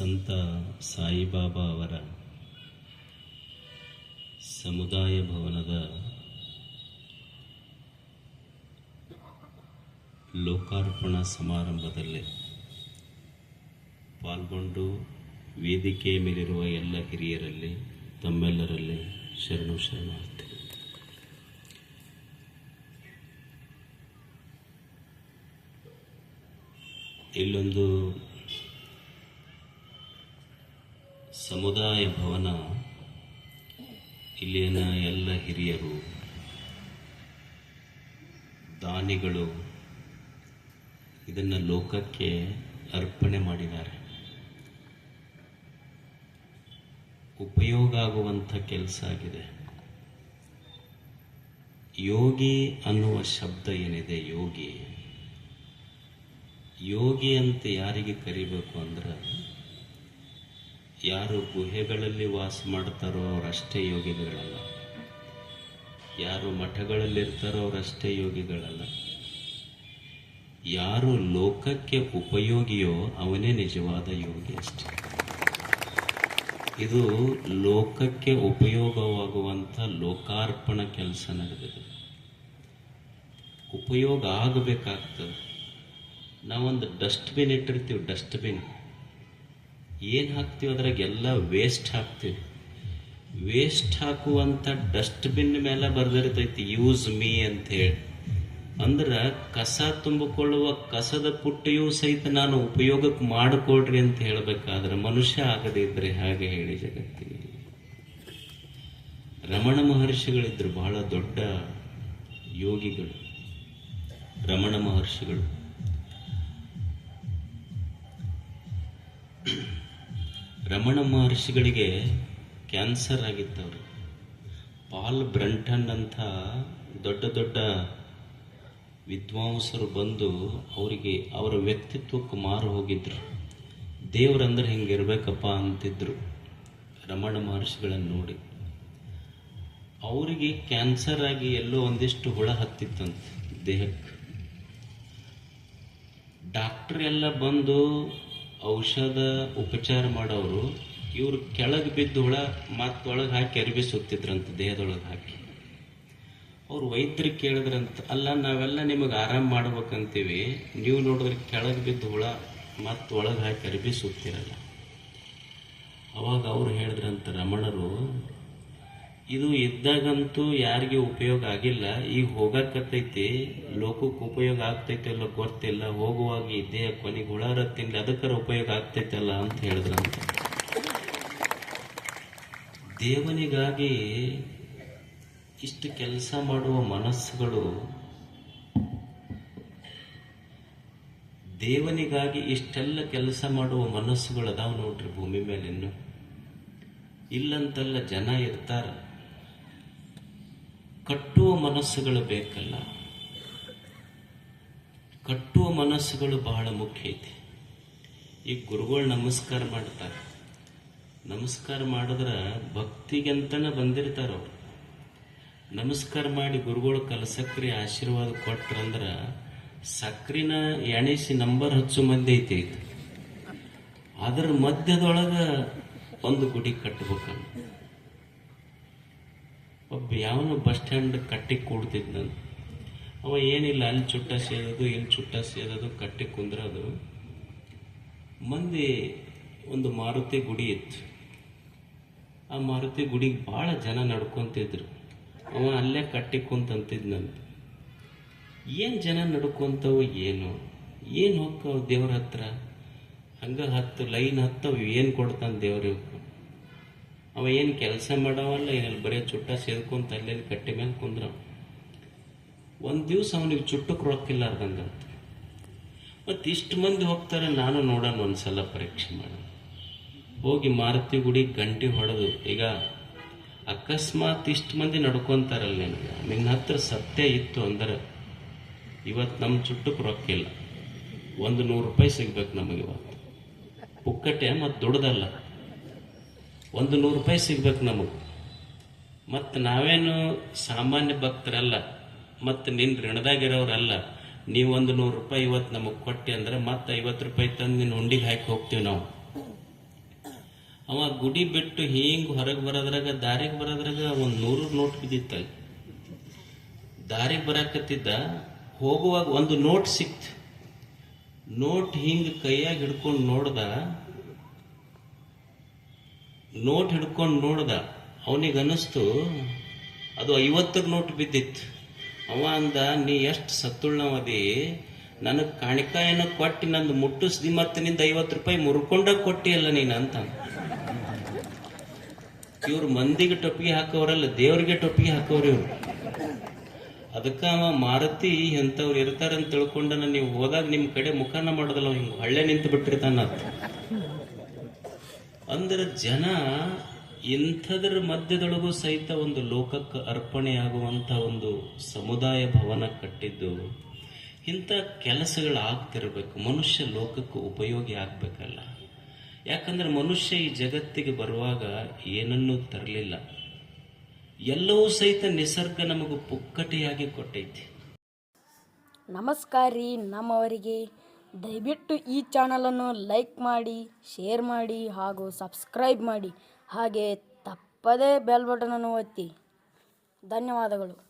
ಸಂತ ಸಾಯಿಬಾಬಾ ಅವರ ಸಮುದಾಯ ಭವನದ ಲೋಕಾರ್ಪಣಾ ಸಮಾರಂಭದಲ್ಲಿ ಪಾಲ್ಗೊಂಡು ವೇದಿಕೆ ಮೇಲಿರುವ ಎಲ್ಲ ಹಿರಿಯರಲ್ಲಿ ತಮ್ಮೆಲ್ಲರಲ್ಲಿ ಶರಣು ಶರಣಾರ್ಥಿ. ಇಲ್ಲೊಂದು ಸಮುದಾಯ ಭವನ, ಇಲ್ಲಿನ ಎಲ್ಲ ಹಿರಿಯರು, ದಾನಿಗಳು ಇದನ್ನು ಲೋಕಕ್ಕೆ ಅರ್ಪಣೆ ಮಾಡಿದ್ದಾರೆ. ಉಪಯೋಗ ಆಗುವಂಥ ಕೆಲಸ ಆಗಿದೆ. ಯೋಗಿ ಅನ್ನುವ ಶಬ್ದ ಏನಿದೆ? ಯೋಗಿ. ಯೋಗಿ ಅಂತ ಯಾರಿಗೆ ಕರಿಬೇಕು ಅಂದ್ರೆ ಯಾರು ಗುಹೆಗಳಲ್ಲಿ ವಾಸ ಮಾಡ್ತಾರೋ ಅವರಷ್ಟೇ ಯೋಗಿಗಳಲ್ಲ. ಯಾರು ಮಠಗಳಲ್ಲಿರ್ತಾರೋ ಅವರಷ್ಟೇ ಯೋಗಿಗಳಲ್ಲ. ಯಾರು ಲೋಕಕ್ಕೆ ಉಪಯೋಗಿಯೋ ಅವನೇ ನಿಜವಾದ ಯೋಗಿ ಅಷ್ಟೆ. ಇದು ಲೋಕಕ್ಕೆ ಉಪಯೋಗವಾಗುವಂಥ ಲೋಕಾರ್ಪಣ ಕೆಲಸ ನಡೆದಿದೆ. ಉಪಯೋಗ ಆಗಬೇಕಾಗ್ತದೆ. ನಾವೊಂದು ಡಸ್ಟ್ಬಿನ್ ಇಟ್ಟಿರ್ತೀವಿ, ಡಸ್ಟ್ಬಿನ್. ಏನು ಹಾಕ್ತೀವಿ ಅದ್ರಾಗೆಲ್ಲ ವೇಸ್ಟ್ ಹಾಕ್ತೀವಿ. ವೇಸ್ಟ್ ಹಾಕುವಂಥ ಡಸ್ಟ್ಬಿನ್ ಮೇಲೆ ಬರೆದಿರ್ತೈತಿ ಯೂಸ್ ಮೀ ಅಂತ ಹೇಳಿ ಅಂದ್ರೆ ಕಸ ತುಂಬಿಕೊಳ್ಳುವ ಕಸದ ಪುಟ್ಟಿಯೂ ಸಹಿತ ನಾನು ಉಪಯೋಗಕ್ಕೆ ಮಾಡಿಕೊಡ್ರಿ ಅಂತ ಹೇಳಬೇಕಾದ್ರೆ ಮನುಷ್ಯ ಆಗದೇ ಹಾಗೆ ಹೇಳಿ ಜಗತ್ತಿಗೆ? ರಮಣ ಮಹರ್ಷಿಗಳಿದ್ರು ಬಹಳ ದೊಡ್ಡ ಯೋಗಿಗಳು. ರಮಣ ಮಹರ್ಷಿಗಳು. ರಮಣ ಮಹರ್ಷಿಗಳಿಗೆ ಕ್ಯಾನ್ಸರ್ ಆಗಿತ್ತವರು ಪಾಲ್ ಬ್ರಂಟನ್ ಅಂತ ದೊಡ್ಡ ದೊಡ್ಡ ವಿದ್ವಾಂಸರು ಬಂದು ಅವರಿಗೆ ಅವರ ವ್ಯಕ್ತಿತ್ವಕ್ಕೆ ಮಾರು ಹೋಗಿದ್ರು. ದೇವರಂದ್ರೆ ಇರಬೇಕಪ್ಪ ಅಂತಿದ್ರು ರಮಣ ಮಹರ್ಷಿಗಳನ್ನು ನೋಡಿ. ಅವರಿಗೆ ಕ್ಯಾನ್ಸರ್ ಆಗಿ ಎಲ್ಲೋ ಒಂದಿಷ್ಟು ಹುಳ ಹತ್ತಿತ್ತಂತೆ ದೇಹಕ್ಕೆ. ಡಾಕ್ಟ್ರ್ ಎಲ್ಲ ಬಂದು ಔಷಧ ಉಪಚಾರ ಮಾಡೋರು, ಇವರು ಕೆಳಗೆ ಬಿದ್ದು ಹುಳ ಮತ್ತೊಳಗೆ ಹಾಕಿ ಅರಿವಿ ಸುತ್ತಿದ್ರಂತ, ದೇಹದೊಳಗೆ ಹಾಕಿ. ಅವ್ರು ವೈದ್ಯರಿಗೆ ಕೇಳಿದ್ರಂತ, ಅಲ್ಲ, ನಾವೆಲ್ಲ ನಿಮಗೆ ಆರಾಮ ಮಾಡ್ಬೇಕಂತೀವಿ. ನೀವು ನೋಡಿದ್ರೆ ಕೆಳಗೆ ಬಿದ್ದು ಹುಳ ಮತ್ತೆ ಒಳಗೆ ಹಾಕಿ ಅರಿಬಿ ಸುತ್ತಿರಲ್ಲ. ಅವಾಗ ಅವ್ರು ಹೇಳಿದ್ರಂತ, ರಮಣರು ಇದು ಇದ್ದಾಗಂತೂ ಯಾರಿಗೆ ಉಪಯೋಗ ಆಗಿಲ್ಲ. ಈಗ ಹೋಗಕತ್ತೈತಿ, ಲೋಕಕ್ಕೆ ಉಪಯೋಗ ಆಗ್ತೈತಿ ಅಲ್ಲ ಗೊತ್ತಿಲ್ಲ ಹೋಗುವಾಗ ಇದೇ ಕೊನೆಗೆ ಹುಳಾರ ತಿನ್ಲಿ ಅದಕ್ಕರ ಉಪಯೋಗ ಆಗ್ತೈತಲ್ಲ ಅಂತ ಹೇಳಿದ್ರಂತ ದೇವನಿಗಾಗಿ ಇಷ್ಟು ಕೆಲಸ ಮಾಡುವ ಮನಸ್ಸುಗಳು ದೇವನಿಗಾಗಿ ಇಷ್ಟೆಲ್ಲ ಕೆಲಸ ಮಾಡುವ ಮನಸ್ಸುಗಳು ಅದಾವ ನೋಡ್ರಿ ಭೂಮಿ ಮೇಲೆ ಇನ್ನು ಇಲ್ಲಂತಲ್ಲ ಜನ ಇರ್ತಾರ. ಕಟ್ಟುವ ಮನಸ್ಸುಗಳು ಬೇಕಲ್ಲ. ಕಟ್ಟುವ ಮನಸ್ಸುಗಳು ಬಹಳ ಮುಖ್ಯ ಐತಿ. ಈ ಗುರುಗಳು ನಮಸ್ಕಾರ ಮಾಡ್ತಾರೆ. ನಮಸ್ಕಾರ ಮಾಡಿದ್ರೆ ಭಕ್ತಿಗೆಂತನ ಬಂದಿರ್ತಾರ ಅವ್ರು. ನಮಸ್ಕಾರ ಮಾಡಿ ಗುರುಗಳು ಕಲಸಕ್ರಿ ಆಶೀರ್ವಾದ ಕೊಟ್ರಂದ್ರ ಸಕ್ರಿನ ಎಣಿಸಿ ನಂಬರ್ ಹಚ್ಚು ಮಂದಿ ಐತಿ ಈಗ. ಅದ್ರ ಮಧ್ಯದೊಳಗ ಒಂದು ಗುಡಿ ಕಟ್ಟಬೇಕಲ್ಲ ಒಬ್ಬ ಯಾವನು ಬಸ್ ಸ್ಟ್ಯಾಂಡ್ ಕಟ್ಟಿ ನಾನು. ಅವ ಏನಿಲ್ಲ, ಅಲ್ಲಿ ಚುಟ್ಟ ಸೇದೋದು ಇಲ್ಲಿ ಚುಟ್ಟ ಸೇದೋದು ಕಟ್ಟಿ ಕುಂದ್ರೋದು. ಮಂದಿ ಒಂದು ಮಾರುತಿ ಗುಡಿ ಇತ್ತು. ಆ ಮಾರುತಿ ಗುಡಿಗೆ ಭಾಳ ಜನ ನಡ್ಕೊತಿದ್ರು. ಅವ ಅಲ್ಲೇ ಕಟ್ಟಿ ಕುಂತಂತಿದ್ನಂತ ಏನು ಜನ ನಡ್ಕೊಂತವು ಏನು? ಏನು ಹೋಗ್ತಾವ ದೇವ್ರ ಹತ್ರ? ಹಂಗ ಹತ್ತು, ಲೈನ್ ಹತ್ತವು, ಏನು ಕೊಡ್ತಾನೆ ದೇವ್ರಿಗೆ ಅವ ಏನು ಕೆಲಸ ಮಾಡವಲ್ಲ ಏನಿಲ್ಲ ಬರೀ ಚುಟ್ಟ ಸೇದ್ಕೊಂತ ಅಲ್ಲೆಲ್ಲಿ ಕಟ್ಟಿ ಮೇಲೆ ಕುಂದ್ರ. ಒಂದು ದಿವಸ ಅವನಿಗೆ ಚುಟ್ಟಕ್ಕೆ ರೊಕ್ಕಿಲ್ಲಾರ್ದಂಗ ಮತ್ತು ಇಷ್ಟು ಮಂದಿ ಹೋಗ್ತಾರೆ, ನಾನು ನೋಡೋಣ ಒಂದ್ಸಲ ಪರೀಕ್ಷೆ ಮಾಡೋಣ. ಹೋಗಿ ಮಾರುತಿ ಗುಡಿ ಗಂಟೆ ಹೊಡೆದು, ಈಗ ಅಕಸ್ಮಾತ್ ಇಷ್ಟು ಮಂದಿ ನಡ್ಕೊಂತಾರಲ್ಲ ನಿನಗೆ. ನಿನ್ನ ಹತ್ರ ಸತ್ಯ ಇತ್ತು ಅಂದ್ರೆ ಇವತ್ತು ನಮ್ಮ ಚುಟ್ಟಕ್ಕೆ ರೊಕ್ಕಿಲ್ಲ ಒಂದು ನೂರು ರೂಪಾಯಿ ಸಿಗ್ಬೇಕು ನಮಗೆ ಇವತ್ತು. ಪುಕ್ಕಟೆ ಮತ್ತು ದುಡ್ದಲ್ಲ. ಒಂದು ನೂರು ರೂಪಾಯಿ ಸಿಗ್ಬೇಕು ನಮಗೆ. ಮತ್ತು ನಾವೇನು ಸಾಮಾನ್ಯ ಭಕ್ತರಲ್ಲ, ಮತ್ತು ನಿನ್ನ ಋಣದಾಗಿರೋರಲ್ಲ, ನೀವು ಒಂದು ನೂರು ರೂಪಾಯಿ ಇವತ್ತು ನಮಗೆ ಕೊಟ್ಟಿ ಅಂದ್ರೆ ಮತ್ತೆ ಐವತ್ತು ರೂಪಾಯಿ ತಂದು ನಿನ್ನ ಉಂಡಿಗೆ ಹಾಕಿ ಹೋಗ್ತೀವಿ ನಾವು. ಅವ ಗುಡಿ ಬಿಟ್ಟು ಹಿಂಗೆ ಹೊರಗೆ ಬರೋದ್ರಾಗ, ದಾರಿಗೆ ಬರೋದ್ರಾಗ ಒಂದು ನೂರು ನೋಟ್ ಬಿದ್ದಿತ್ತ ದಾರಿಗೆ ಬರಕತ್ತಿದ್ದ, ಹೋಗುವಾಗ ಒಂದು ನೋಟ್ ಸಿಕ್ತು. ನೋಟ್ ಹಿಂಗೆ ಕೈಯಾಗಿ ಹಿಡ್ಕೊಂಡು ನೋಡ್ದ ನೋಟ್ ಹಿಡ್ಕೊಂಡು ನೋಡ್ದ. ಅವನಿಗೆ ಅನ್ನಿಸ್ತು ಅದು ಐವತ್ತಕ್ಕೆ ನೋಟ್ ಬಿದ್ದಿತ್ತು. ಅವ ಅಂದ, ನೀ ಎಷ್ಟು ಸತ್ತುಳ್ಳವದಿ ನನಗೆ ಕಾಣಿಕಾಯನ್ನು ಕೊಟ್ಟು, ನಂದು ಮುಟ್ಟಿಸ್ದಿ ಮತ್ತೆ ನಿಂದ ಐವತ್ತು ರೂಪಾಯಿ ಮುರ್ಕೊಂಡ ಕೊಟ್ಟಿಯಲ್ಲ ನೀನು ಅಂತ. ಇವ್ರು ಮಂದಿಗೆ ಟೊಪ್ಪಿಗೆ ಹಾಕೋರಲ್ಲ ದೇವ್ರಿಗೆ ಟೊಪ್ಪಿಗೆ ಹಾಕೋರು ಇವ್ರು. ಅದಕ್ಕೆ ಅವ, ಮಾರುತಿ ಎಂಥವ್ರು ಇರ್ತಾರಂತ ತಿಳ್ಕೊಂಡನ, ನೀವು ಹೋದಾಗ ನಿಮ್ಮ ಕಡೆ ಮುಖಾನ ಮಾಡೋದಲ್ಲ ಹಿಂಗೆ ಹಳ್ಳೆ ನಿಂತು ಬಿಟ್ಟಿರ್ತಾನ ಅಂದ್ರೆ ಜನ ಇಂಥದ್ರ ಮಧ್ಯದೊಳಗೂ ಸಹಿತ ಒಂದು ಲೋಕಕ್ಕೆ ಅರ್ಪಣೆಯಾಗುವಂಥ ಒಂದು ಸಮುದಾಯ ಭವನ ಕಟ್ಟಿದ್ದು, ಇಂಥ ಕೆಲಸಗಳಾಗ್ತಿರ್ಬೇಕು. ಮನುಷ್ಯ ಲೋಕಕ್ಕೆ ಉಪಯೋಗಿ ಆಗಬೇಕಲ್ಲ. ಯಾಕಂದ್ರೆ ಮನುಷ್ಯ ಈ ಜಗತ್ತಿಗೆ ಬರುವಾಗ ಏನನ್ನೂ ತರಲಿಲ್ಲ. ಎಲ್ಲವೂ ಸಹಿತ ನಿಸರ್ಗ ನಮಗೆ ಪುಕ್ಕಟೆಯಾಗಿ ಕೊಟ್ಟೈತಿ. ನಮಸ್ಕಾರ ರೀ, ನಮ್ಮವರಿಗೆ. ದಯವಿಟ್ಟು ಈ ಚಾನಲನ್ನು ಲೈಕ್ ಮಾಡಿ, ಶೇರ್ ಮಾಡಿ ಹಾಗೂ ಸಬ್ಸ್ಕ್ರೈಬ್ ಮಾಡಿ. ಹಾಗೆ ತಪ್ಪದೇ ಬೆಲ್ ಬಟನನ್ನು ಒತ್ತಿ. ಧನ್ಯವಾದಗಳು.